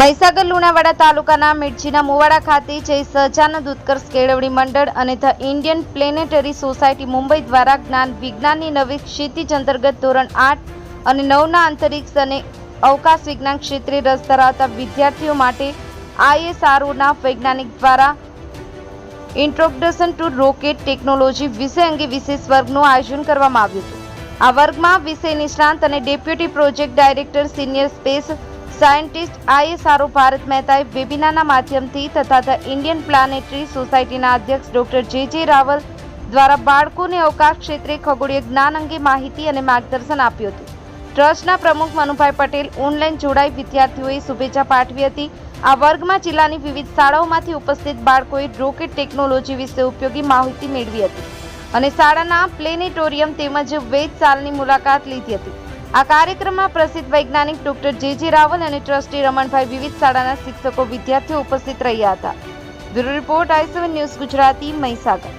મહીસાગર લુણાવાડા તાલુકાના મિર્ચીના મુવાડા ખાતે જય સહજાનંદ ઉત્કર્ષ કેળવણી મંડળ અને the Indian planetary society Mumbai દ્વારા જ્ઞાન વિજ્ઞાનની નવી ક્ષિતિજ અંતર્ગત ધોરણ આઠ અને નવના અંતરિક્ષ અને અવકાશ વિજ્ઞાન ક્ષેત્રે રસ ધરાવતા વિદ્યાર્થીઓ માટે આઈએસઆરઓના વૈજ્ઞાનિક દ્વારા ઇન્ટ્રોડક્શન ટુ રોકેટ ટેકનોલોજી વિષય અંગે વિશેષ વર્ગનું આયોજન કરવામાં આવ્યું હતું. આ વર્ગમાં વિષય નિષ્ણાંત અને deputy project director senior space scientist ISRO Bharat મહેતાએ વેબિનારના માધ્યમથી તથા ધ ઇન્ડિયન પ્લાનેટરી સોસાયટીના અધ્યક્ષ ડોક્ટર જે જે રાવલ દ્વારા બાળકોને અવકાશ ક્ષેત્રે ખગોળીય જ્ઞાન અંગે માહિતી અને માર્ગદર્શન આપ્યું હતું. ટ્રસ્ટના પ્રમુખ મનુભાઈ પટેલ ઓનલાઈન જોડાઈ વિદ્યાર્થીઓએ શુભેચ્છા પાઠવી હતી. આ વર્ગમાં જિલ્લાની વિવિધ શાળાઓમાંથી ઉપસ્થિત બાળકોએ રોકેટ ટેકનોલોજી વિશે ઉપયોગી માહિતી મેળવી હતી અને શાળાના પ્લેનેટોરિયમ તેમજ વેધશાળાની મુલાકાત લીધી હતી. આ કાર્યક્રમમાં પ્રસિદ્ધ વૈજ્ઞાનિક ડોક્ટર જે જે રાવલ અને ટ્રસ્ટી રમણભાઈ વિવિધ શાળાના શિક્ષકો વિદ્યાર્થીઓ ઉપસ્થિત રહ્યા હતા. Bureau report I news Gujarati Mahisagar.